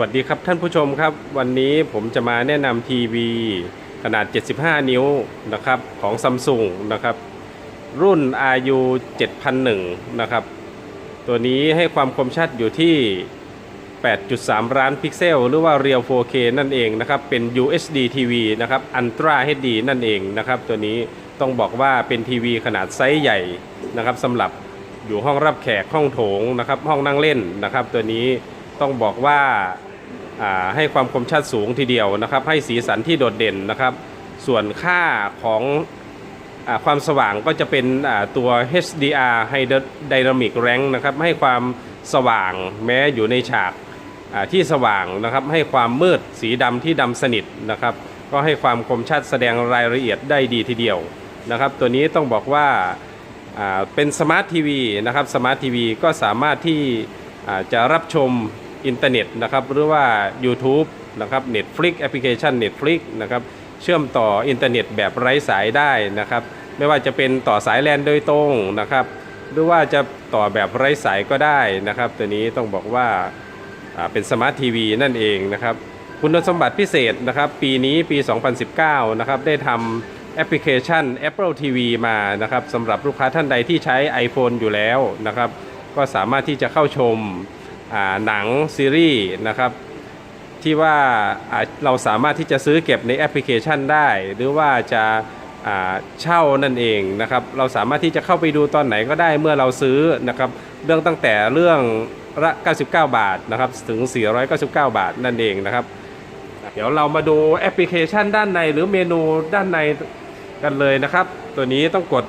วัสดีครับท่านผู้ชมครับ วันนี้ผมจะมาแนะนำทีวีขนาด 75 นิ้วนะครับของซัมซุงนะครับ รุ่น RU 7001 นะครับ ตัวนี้ให้ความคมชัดอยู่ที่ 8.3 ล้านพิกเซล หรือว่า Real 4K นั่นเองนะครับ เป็น UHD TV นะครับ Ultra HD นั่นเองนะครับ ตัวนี้ต้องบอกว่าเป็นทีวีขนาดไซส์ใหญ่นะครับสำหรับอยู่ห้องรับแขกห้องโถงนะครับ ห้องนั่งเล่นนะครับ ตัวนี้ต้องบอกว่า ให้ความคมชัดสูงทีเดียวนะครับ ให้สีสันที่โดดเด่นนะครับ ส่วนค่าของอความสว่างก็จะเป็นตัว HDR High Dynamic Range นะครับ ให้ความสว่างแม้อยู่ในฉากที่สว่างนะครับ ให้ความมืดสีดำที่ดำสนิทนะครับ ก็ให้ความคมชัดแสดงรายละเอียดได้ดีทีเดียวนะครับ ตัวนี้ต้องบอกว่าเป็นสมาร์ททีวีนะครับสมาร์ททีวีก็สามารถที่จะรับชม อินเทอร์เน็ตนะครับหรือว่า YouTube นะครับ Netflix แอปพลิเคชัน Netflix นะครับเชื่อมต่ออินเทอร์เน็ตแบบไร้สายได้นะครับไม่ว่าจะเป็นต่อสายแลนโดยตรงนะครับหรือว่าจะต่อแบบไร้สายก็ได้นะครับ ตัวนี้ต้องบอกว่าเป็นสมาร์ททีวีนั่นเองนะครับคุณสมบัติพิเศษนะครับ ปีนี้ปี 2019 นะครับได้ทำแอปพลิเคชัน Apple TV มานะครับสำหรับลูกค้าท่านใดที่ใช้ iPhone อยู่แล้วนะครับ ก็สามารถที่จะเข้าชม หนังซีรีส์นะครับที่ว่าเราสามารถที่จะซื้อเก็บในแอปพลิเคชันได้ หรือว่าจะเช่านั่นเองนะครับเราสามารถที่จะเข้าไปดูตอนไหนก็ได้เมื่อเราซื้อนะครับเรื่องตั้งแต่เรื่องละ99 บาทนะครับถึง 499 บาทนั่นเองนะครับ เดี๋ยวเรามาดูแอปพลิเคชันด้านในหรือเมนูด้านในกันเลยนะครับ ตัวนี้ต้องกด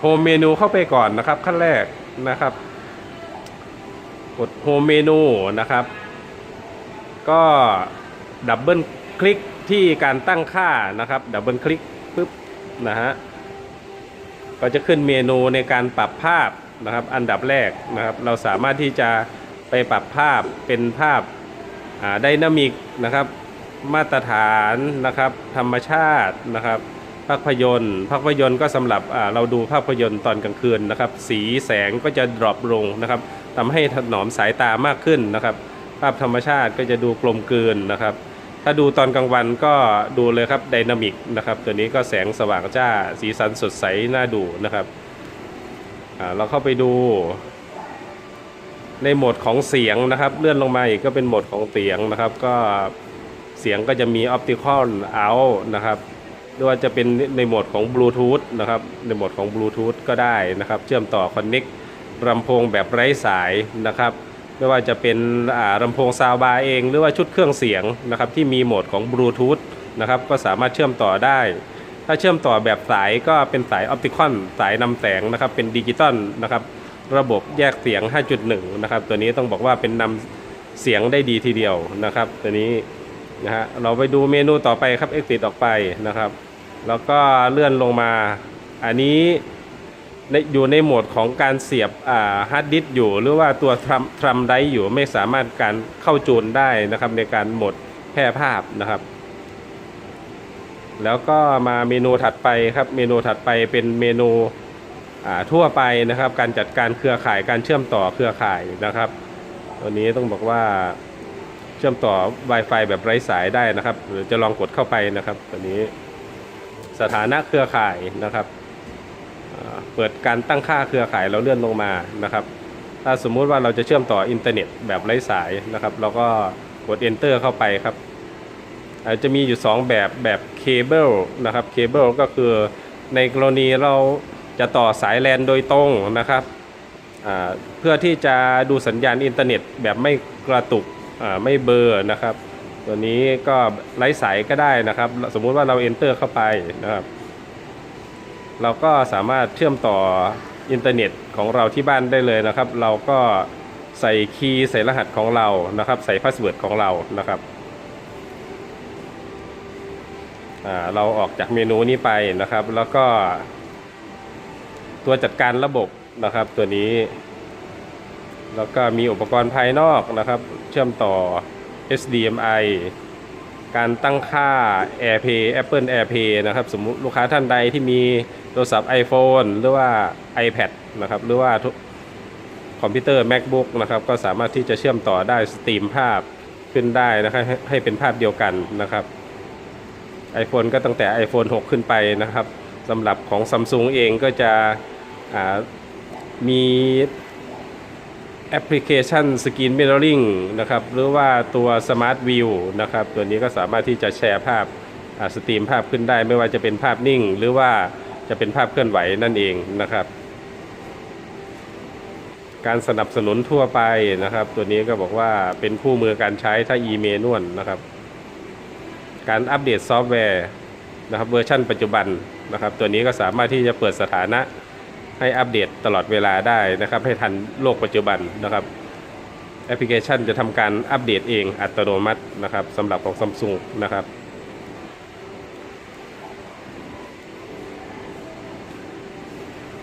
โฮมเมนูเข้าไปก่อนนะครับขั้นแรกนะครับ กดโฮมเมนูนะครับ ก็ดับเบิลคลิกที่การตั้งค่านะครับ ดับเบิลคลิกปุ๊บนะฮะก็จะขึ้นเมนูในการปรับภาพนะครับ อันดับแรกนะครับ เราสามารถที่จะไปปรับภาพเป็นภาพไดนามิกนะครับ มาตรฐานนะครับ ธรรมชาตินะครับภาพยนตร์ภาพยนตร์ก็สำหรับเราดูภาพยนตร์ตอนกลางคืนนะครับ สีแสงก็จะดรอปลงนะครับ ทำให้ถนอมสายตามากขึ้นนะครับ ภาพธรรมชาติก็จะดูกลมกลืนนะครับ ถ้าดูตอนกลางวันก็ดูเลยครับไดนามิกนะครับ ตัวนี้ก็แสงสว่างจ้าสีสันสดใสน่าดูนะครับเราเข้าไปดูในโหมดของเสียงนะครับ เลื่อนลงมาอีกก็เป็นโหมดของเสียงนะครับ ก็เสียงก็จะมี Optical Out นะครับหรือว่าจะเป็นในโหมดของบลูทูธนะครับในโหมดของบลูทูธก็ได้นะครับ เชื่อมต่อคอนเน็ก ลำโพงแบบไร้สายนะครับ ไม่ว่าจะเป็นอ่าลำโพงซาวบาร์เอง หรือว่าชุดเครื่องเสียงนะครับที่มีโหมดของบลูทูธนะครับก็สามารถเชื่อมต่อได้ ถ้าเชื่อมต่อแบบสายก็เป็นสายออปติคอนสายนำแสงนะครับเป็นดิจิตอลนะครับระบบแยกเสียง 5.1 นะครับ ตัวนี้ต้องบอกว่าเป็นนำเสียงได้ดีทีเดียวนะครับ ตัวนี้นะฮะเราไปดูเมนูต่อไปครับ exit ออกไปนะครับ แล้วก็เลื่อนลงมา อันนี้ ในอยู่ในโหมดของการเสียบฮาร์ดดิสก์อยู่ หรือว่าตัวทรัมทรัมไดร์อยู่ไม่สามารถการเข้าจูนได้นะครับในการโหมดแพร่ภาพนะครับ แล้วก็มาเมนูถัดไปครับเมนูถัดไปเป็นเมนูทั่วไปนะครับ การจัดการเครือข่ายการเชื่อมต่อเครือข่ายนะครับตัวนี้ต้องบอกว่าเชื่อมต่อ Wi-Fi แบบไร้สายได้นะครับหรือจะลองกดเข้าไปนะครับตัวนี้สถานะเครือข่ายนะครับ เปิดการตั้งค่าเครือข่ายเราเลื่อนลงมานะครับ ถ้าสมมุติว่าเราจะเชื่อมต่ออินเทอร์เน็ตแบบไร้สายนะครับ เราก็กด enter เข้าไปครับอาจจะมีอยู่ 2 แบบแบบเคเบิลนะครับเคเบิลก็คือในกรณีเราจะต่อสายแลนโดยตรงนะครับเพื่อที่จะดูสัญญาณอินเทอร์เน็ตแบบไม่กระตุกไม่เบลอร์นะครับ ตัวนี้ก็ไร้สายก็ได้นะครับ สมมุติว่าเรา enter เข้าไปนะครับ เราก็สามารถเชื่อมต่ออินเทอร์เน็ตของเราที่บ้านได้เลยนะครับ เราก็ใส่คีย์ใส่รหัสของเรานะครับ ใส่พาสเวิร์ดของเรานะครับอ่าเราออกจากเมนูนี้ไปนะครับ แล้วก็ตัวจัดการระบบนะครับตัวนี้ แล้วก็มีอุปกรณ์ภายนอกนะครับ เชื่อมต่อ HDMI การตั้งค่า AirPlay Apple AirPlay นะครับ สมมุติลูกค้าท่านใดที่มี โทรศัพท์ iPhone หรือว่า iPad นะครับ หรือว่าคอมพิวเตอร์ MacBook นะครับ ก็สามารถที่จะเชื่อมต่อได้สตรีมภาพขึ้นได้นะครับให้เป็นภาพเดียวกันนะครับ iPhone ก็ตั้งแต่ iPhone 6 ขึ้นไปนะครับสำหรับของ Samsung เองก็จะมีแอปพลิเคชัน Screen Mirroring นะครับ หรือว่าตัว Smart View นะครับ ตัวนี้ก็สามารถที่จะแชร์ภาพสตรีมภาพขึ้นได้ ไม่ว่าจะเป็นภาพนิ่ง หรือว่า จะเป็นภาพเคลื่อนไหวนั่นเองนะครับ การสนับสนุนทั่วไปนะครับ ตัวนี้ก็บอกว่าเป็นคู่มือการใช้ถ้าอีเมนวลนะครับ การอัปเดตซอฟต์แวร์นะครับเวอร์ชันปัจจุบันนะครับ ตัวนี้ก็สามารถที่จะเปิดสถานะให้อัปเดตตลอดเวลาได้นะครับ ให้ทันโลกปัจจุบันนะครับแอปพลิเคชันจะทำการอัปเดตเองอัตโนมัตินะครับสำหรับของ Samsung นะครับ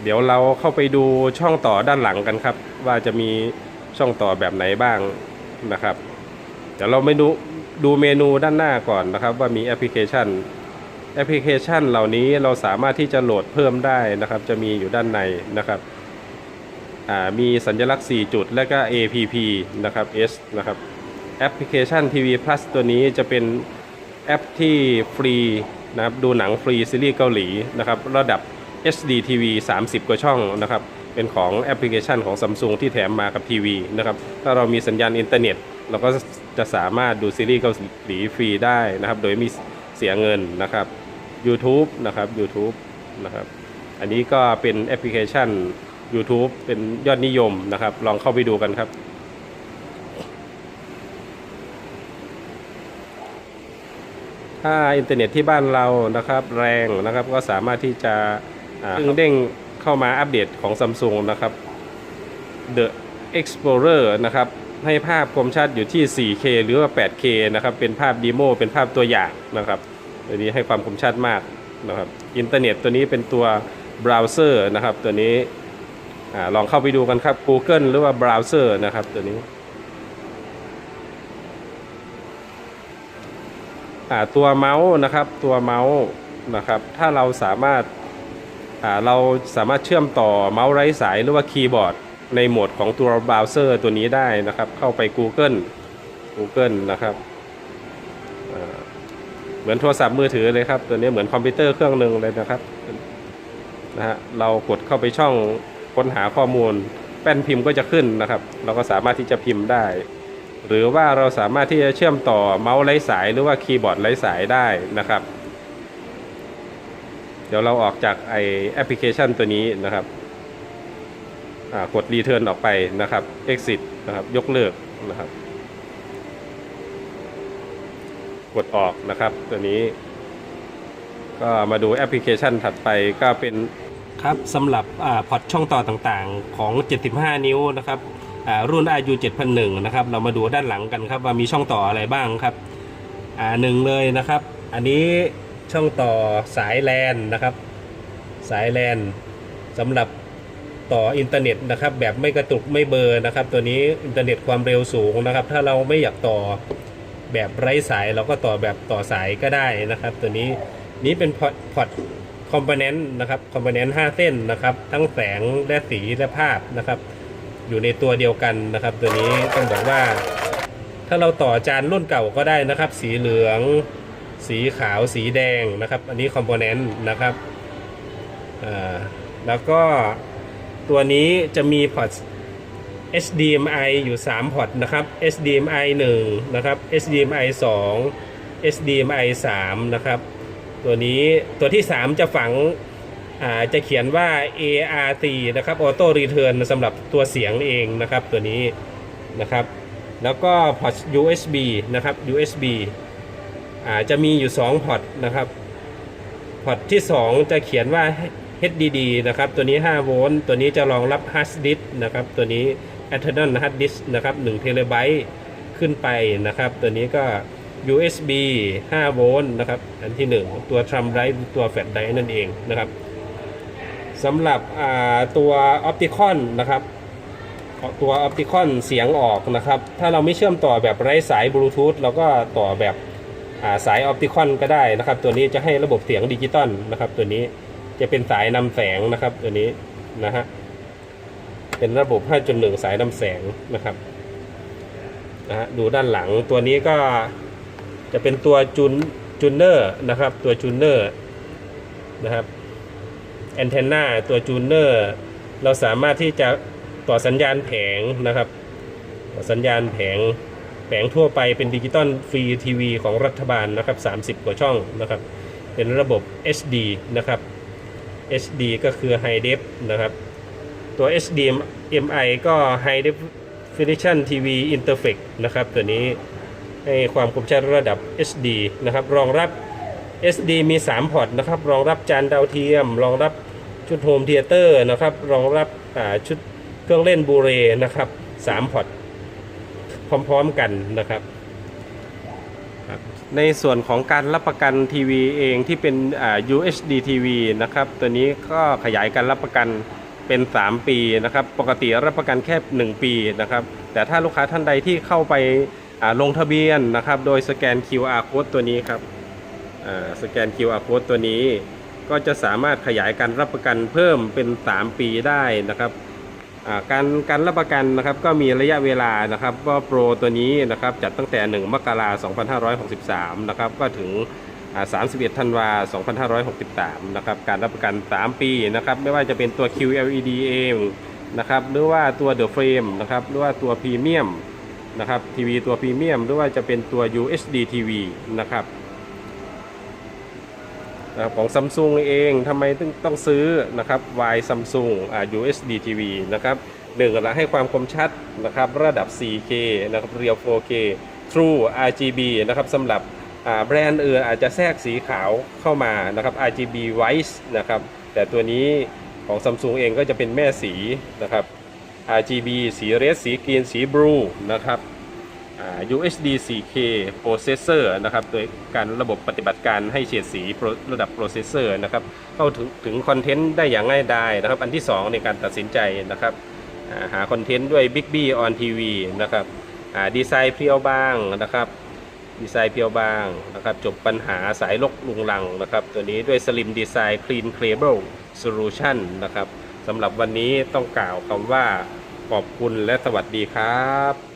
เดี๋ยวเราเข้าไปดูช่องต่อด้านหลังกันครับ ว่าจะมีช่องต่อแบบไหนบ้างนะครับเดี๋ยวเราไม่ดูดูเมนูด้านหน้าก่อนนะครับ ว่ามีแอปพลิเคชันแอปพลิเคชันเหล่านี้เราสามารถที่จะโหลดเพิ่มได้นะครับ จะมีอยู่ด้านในนะครับมีสัญลักษณ์ 4 จุด และก็ APP นะครับ S นะครับแอปพลิเคชัน TV Plus ตัวนี้จะเป็นแอปที่ฟรีนะครับดูหนังฟรีซีรีส์เกาหลีนะครับระดับ HD TV 30 กว่าช่องนะครับ เป็นของแอปพลิเคชันของ Samsung ที่แถมมากับทีวีนะครับ ถ้าเรามีสัญญาณอินเทอร์เน็ต เราก็จะสามารถดูซีรีส์เกาหลีฟรีได้นะครับ โดยไมีเสียเงินนะครับ YouTube นะครับ YouTube นะครับ อันนี้ก็เป็นแอปพลิเคชัน YouTube เป็นยอดนิยมนะครับ ลองเข้าไปดูกันครับถ้าอินเทอร์เน็ตที่บ้านเรานะครับ แรงนะครับก็สามารถที่จะ เพิ่งเด้งเข้ามาอัปเดตของ Samsung นะครับ The Explorer นะครับ ให้ภาพคมชัดอยู่ที่ 4K หรือว่า 8K นะครับ เป็นภาพดีโมเป็นภาพตัวอย่างนะครับตัวนี้ให้ความคมชัดมากนะครับ อินเทอร์เน็ตตัวนี้เป็นตัวเบราว์เซอร์นะครับ ตัวนี้อลองเข้าไปดูกันครับ Google หรือว่าเบราว์เซอร์นะครับตัวนี้ตัวเมาส์นะครับตัวเมาส์นะครับ ถ้าเราสามารถ เราสามารถเชื่อมต่อเมาส์ไร้สายหรือว่าคีย์บอร์ด ในโหมดของตัวเบราว์เซอร์ตัวนี้ได้นะครับ เข้าไป Google Google นะครับเหมือนโทรศัพท์มือถือเลยครับ ตัวนี้เหมือนคอมพิวเตอร์เครื่องหนึ่งเลยนะครับนะฮะเรากดเข้าไปช่องค้นหาข้อมูล แป้นพิมพ์ก็จะขึ้นนะครับ เราก็สามารถที่จะพิมพ์ได้ หรือว่าเราสามารถที่จะเชื่อมต่อเมาส์ไร้สายหรือว่าคีย์บอร์ดไร้สายได้นะครับ เดี๋ยวเราออกจากไอแอปพลิเคชันตัวนี้นะครับกดรีเทิร์นออกไปนะครับ exit นะครับยกเลิกนะครับ กดออกนะครับตัวนี้ ก็มาดูแอปพลิเคชันถัดไปก็เป็นครับสำหรับพอร์ตช่องต่อต่างๆของ 75 นิ้วนะครับรุ่น RU 7001 นะครับ เรามาดูด้านหลังกันครับว่ามีช่องต่ออะไรบ้างครับหนึ่งเลยนะครับ อันนี้ ช่องต่อสายแลนนะครับ สายแลนสำหรับต่ออินเทอร์เน็ตนะครับ แบบไม่กระตุกไม่เบอร์นะครับ ตัวนี้อินเทอร์เน็ตความเร็วสูงนะครับ ถ้าเราไม่อยากต่อแบบไร้สายเราก็ต่อแบบต่อสายก็ได้นะครับ ตัวนี้นี้เป็นพอร์ตพอร์ตคอมโพเนนต์นะครับคอมโพเนนต์5เส้นนะครับ ทั้งแสงและสีและภาพนะครับ อยู่ในตัวเดียวกันนะครับ ตัวนี้ต้องบอกว่า ถ้าเราต่อจานรุ่นเก่าก็ได้นะครับ สีเหลือง สีขาวสีแดงนะครับ อันนี้คอมโพเนนต์นะครับแล้วก็ตัวนี้จะมีพอร์ต HDMI อยู่ 3 พอร์ตนะครับ HDMI 1 นะครับ HDMI 2 HDMI 3 นะครับ ตัวนี้ตัวที่ 3 จะฝังจะเขียนว่า ART นะครับ Auto Return สำหรับตัวเสียงเองนะครับตัวนี้นะครับ แล้วก็พอร์ต USB นะครับ USB อาจะมีอยู่2พอร์ตนะครับพอร์ตที่ 2 จะเขียนว่า HDD นะครับ ตัวนี้ 5 โวลต์ตัวนี้จะรองรับ hard disk นะครับ ตัวนี้ external hard disk นะครับ1เทเลไบต์ขึ้นไปนะครับ ตัวนี้ก็ USB 5 โวลต์นะครับ อันที่ 1 ตัว thumb drive ตัว flash drive นั่นเองนะครับสำหรับตัว opticon นนะครับตัวออปติคอนเสียงออกนะครับ ถ้าเราไม่เชื่อมต่อแบบไร้สายบลูทูธเราก็ต่อแบบ สายออปติคอนก็ได้นะครับ ตัวนี้จะให้ระบบเสียงดิจิตอลนะครับ ตัวนี้จะเป็นสายนำแสงนะครับ ตัวนี้นะฮะเป็นระบบ 5.1 สายนำแสงนะครับนะฮะดูด้านหลังตัวนี้ก็จะเป็นตัวจูนจูเนอร์นะครับ ตัวจูเนอร์นะครับแอนเทนนาตัวจูเนอร์เราสามารถที่จะต่อสัญญาณแผงนะครับ ต่อสัญญาณแผง แผงทั่วไปเป็นดิจิตอลฟรีทีวีของรัฐบาลนะครับ 30 กว่าช่องนะครับ เป็นระบบ HD นะครับ HD ก็คือ High Def นะครับ ตัว HDMI ก็ High Definition TV Interface นะครับ ตัวนี้ให้ความคมชัดระดับ HD นะครับ รองรับ SD มี 3 พอร์ตนะครับ รองรับจานดาวเทียม รองรับชุดโฮมเทเตอร์นะครับ รองรับชุดเครื่องเล่นบูเรนะครับ 3 พอร์ต พร้อมๆกันนะครับ ในส่วนของการรับประกันทีวีเองที่เป็น UHD TV นะครับ ตัวนี้ก็ขยายการรับประกันเป็น 3 ปีนะครับ ปกติรับประกันแค่ 1 ปีนะครับ แต่ถ้าลูกค้าท่านใดที่เข้าไปาลงทะเบียนนะครับ โดยสแกน QR code ตัวนี้ครับสแกน QR code ตัวนี้ ก็จะสามารถขยายการรับประกันเพิ่มเป็น 3 ปีได้นะครับ การการรับประกันนะครับก็มีระยะเวลานะครับว่าโปรตัวนี้นะครับจัดตั้งแต่ 1 มกราคม 2563 นะครับก็ถึง 31 ธันวาคม 2563 นะครับการรับประกัน 3 ปีนะครับไม่ว่าจะเป็นตัว QLED เองนะครับหรือว่าตัว The Frame นะครับหรือว่าตัวพรีเมียมนะครับทีวีตัวพรีเมียมหรือว่าจะเป็นตัว UHD TV นะครับ นะครับของ Samsung เองทำไมต้องต้องซื้อนะครับ Y Samsung อ่า USD TV นะครับหนึ่งละให้ความคมชัดนะครับระดับ 4K นะครับเรียว 4K True RGB นะครับสำหรับแบรนด์อื่นอาจจะแทรกสีขาวเข้ามานะครับ RGB White นะครับแต่ตัวนี้ของ Samsung เองก็จะเป็นแม่สีนะครับ RGB สีเรดสีกรีนสีบลูนะครับ UHD 4K processor นะครับ โดยการระบบปฏิบัติการให้เฉดสีระดับ processor นะครับ เข้าถึงถึงคอนเทนต์ได้อย่างง่ายดายนะครับ อันที่ 2 ในการตัดสินใจนะครับ หาคอนเทนต์ด้วย Big B on TV นะครับดีไซน์เพียวบางนะครับ ดีไซน์เพียวบางนะครับ จบปัญหาสายลกลุงลังนะครับ ตัวนี้ด้วย Slim Design Clean Cable Solution นะครับสำหรับวันนี้ต้องกล่าวคำว่าขอบคุณและสวัสดีครับ